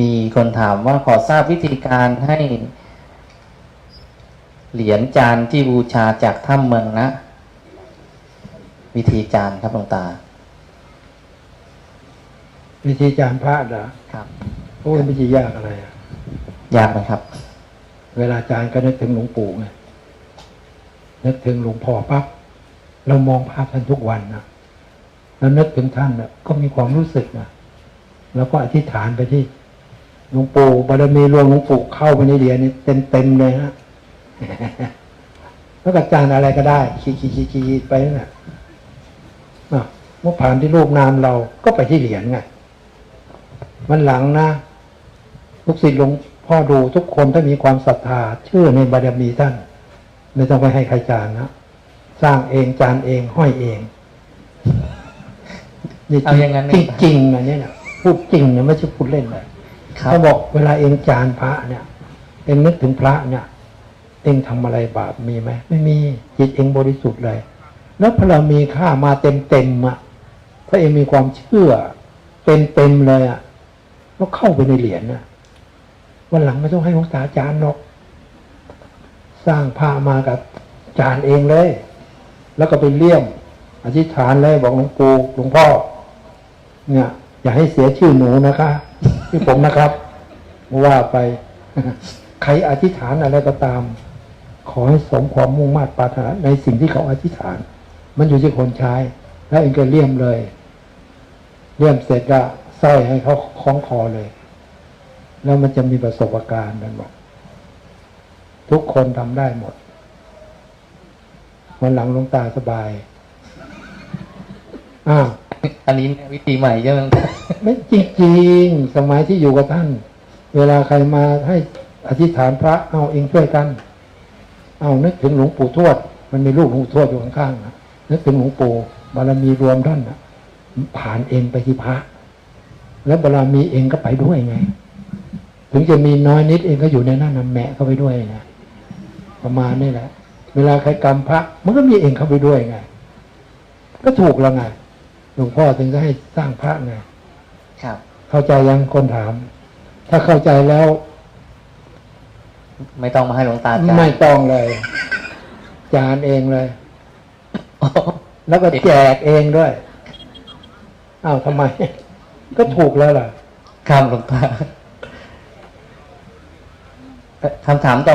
มีคนถามว่าขอทราบวิธีการให้เหรียญจานที่บูชาจากถ้ำเมืองนะ วิธีจานครับหลวงตา วิธีจานพระเหรอครับโอ้ยไม่ใช่ยากอะไรอะยากไหมครับ เวลาจานก็นึกถึงหลวงปู่ไงนึกถึงหลวงพ่อปั๊บเรามองภาพท่านทุกวันนะแล้วนึกถึงท่านนะก็มีความรู้สึกนะแล้วก็อธิษฐานไปที่ หลวงปู่บารมีรวมหลวงปู่เข้าไปในเหรียญนี่เต็มเต็มๆเลยฮะแล้วก็จานอะไรก็ได้ขีดขีดขีดขีดไปนั่นแหละอะเมื่อผ่านที่รูปนามเราก็ไปที่เหรียญไงมันหลังนะลูกศิษย์หลวงพ่อดูทุกคนถ้ามีความศรัทธาเชื่อในบารมีท่านไม่ต้องไปให้ใครจานนะสร้างเองจานเองห้อยเองนี่เอาอย่างนั้นจริงจริงๆนะเนี่ยนะพูดจริงเนี่ยไม่ใช่พูดเล่นเลยครับ เขาบอกเวลาเองจานพระเนี่ย เองนึกถึงพระเนี่ย เองทำอะไรบาปมีไหมไม่มีจิตเองบริสุทธิ์เลย แล้วพอเรามีค่ามาเต็มเต็มอะถ้าเองมีความเชื่อเต็มเต็มเลยอะก็เข้าไปในเหรียญนะวันหลังไม่ต้องให้หลวงตาจานหรอก สร้างผ้ามากับจานเองเลย แล้วก็ไปเลี่ยมอธิษฐานเลยบอกหลวงปู่หลวงพ่อ เนี่ย อย่าให้เสียชื่อหนูนะคะ ที่ผมนะครับว่าไป ใครอธิษฐานอะไรก็ตาม ขอให้สมความมุ่งมา่ปรารถนาในสิ่งที่เขาอธิษฐาน มันอยู่ที่คนใช้ แล้วเองก็เลี่ยมเลย เลี่ยมเสร็จก็สร้อยให้เขาคล้องคอเลย แล้วมันจะมีประสบการณ์กันบอกทุกคนทำได้หมดวันหลังลวงตาสบายอ้าว อันนี้วิธีใหม่ใช่ไหมหลวงตาไม่จริงสมัยที่อยู่กับท่าน เวลาใครมาให้อธิษฐานพระเอาเองช่วยกัน เอานึกถึงหลวงปู่ทวด มันมีรูปหลวงปู่ทวดอยู่ข้างๆนะนึกถึงหลวงปู่บารมีรวมท่านนะผ่านเองไปที่พระ แล้วบารมีเองก็ไปด้วยไง ถึงจะมีน้อยนิดเองก็อยู่ในนั้นนะแมะเข้าไปด้วยไงประมาณนี้แหละ เวลาใครกรรมพระ มันก็มีเองเข้าไปด้วยไง ก็ถูกแล้วไง หลวงพ่อถึงจะให้สร้างพระไงครับ เข้าใจยังคนถาม ถ้าเข้าใจแล้ว ไม่ต้องมาให้หลวงตาจานไม่ต้องเลย จานเองเลยอ๋อแล้วก็แจกเองด้วยอ้าวทำไม ก็ถูกแล้วล่ะครับหลวงตาเอ่อคำถามต่อ